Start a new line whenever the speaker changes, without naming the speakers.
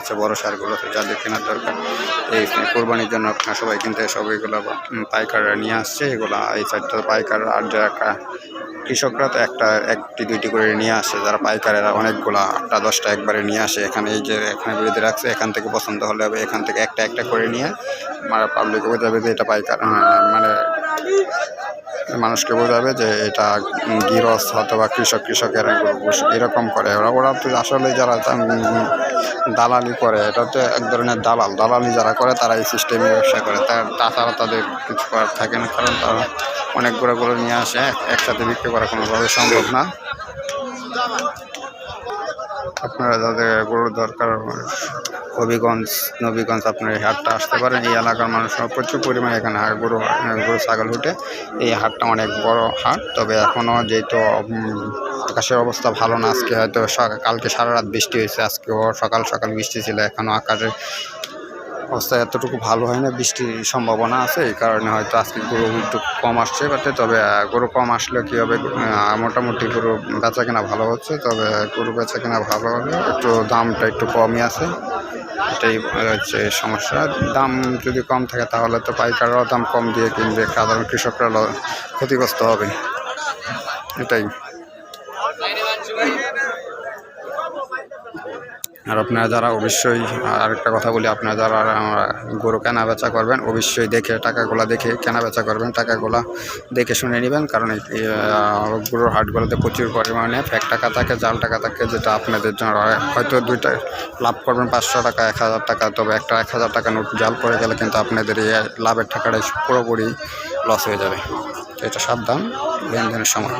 আছে, বড় সারগুলো তো যাদের কেনার দরকার। এই কোরবানির জন্য আপনারা সবাই কিনতে সব এগুলো পাইকাররা নিয়ে আসছে, এগুলো এই সাইডটা পাইকার আর যারা কৃষকরা, তো একটা, একটি, দুইটি করে নিয়ে আসে। যারা পাইকারেরা অনেকগুলা, আটটা, দশটা একবারে নিয়ে আসে। এখানে এই যে, এখানে বেঁধে রাখছে, এখান থেকে পছন্দ হলে হবে, এখান থেকে একটা একটা করে নিয়ে মানে পাবলিকে বোঝাবে যে এটা পাইকার মানে মানুষকে বোঝাবে যে এটা গৃহস্থ অথবা কৃষক, কৃষকের এরকম করে। ওরা ওরা তো আসলে যারা দালালি করে, এটা তো এক ধরনের দালাল। দালালি যারা করে, তারা এই সিস্টেমে ব্যবসা করে। তার তাছাড়া তাদের কিছু করার থাকে না, কারণ তারা অনেক গরুগুলো নিয়ে আসে, একসাথে বিক্রি করা কোনোভাবে সম্ভব না। আপনারা যাদের গরুর দরকার, হবিগঞ্জ, নবীগঞ্জ আপনার এই হাটটা আসতে পারেন। এই এলাকার মানুষরা প্রচুর পরিমাণে এখানে হাট, গরু গরু, ছাগল উঠে। এই হাটটা অনেক বড় হাট, তবে এখনও যেহেতু আকাশের অবস্থা ভালো না, আজকে হয়তো কালকে সারা রাত বৃষ্টি হয়েছে, আজকেও সকাল সকাল বৃষ্টি ছিল এখনও আকাশের অবস্থা এতটুকু ভালো হয় না, বৃষ্টির সম্ভাবনা আছে, এই কারণে হয়তো আজকে গরু একটু কম আসছে বাটে তবে গরু কম আসলে কী হবে? মোটামুটি গরু বেচা কেনা ভালো হচ্ছে, তবে গরু বেচা কেনা ভালো হলে একটু দামটা একটু কমই আছে, এটাই হচ্ছে সমস্যা। দাম যদি কম থাকে তাহলে তো পাইকাররাও দাম কম দিয়ে কিনবে সাধারণ কৃষকরা ক্ষতিগ্রস্ত হবে, এটাই। আর আপনারা যারা অবশ্যই, আরেকটা কথা বলি, আপনারা যারা গরু কেনা বেচা করবেন, অবশ্যই দেখে, টাকাগুলা দেখে কেনা বেচা করবেন, টাকাগুলা দেখে শুনে নেবেন, কারণ গরুর হাটগুলোতে প্রচুর পরিমাণে ফ্যাক টাকা থাকে, জাল টাকা থাকে, যেটা আপনাদের জন্য হয়তো দুইটা লাভ করবেন পাঁচশো টাকা, এক হাজার টাকা, তবে একটা এক হাজার টাকা নোট জাল পড়ে গেলে কিন্তু আপনাদের এই লাভের টাকাটা পুরোপুরি লস হয়ে যাবে। এটা সাবধান, লেনদেনের সময়।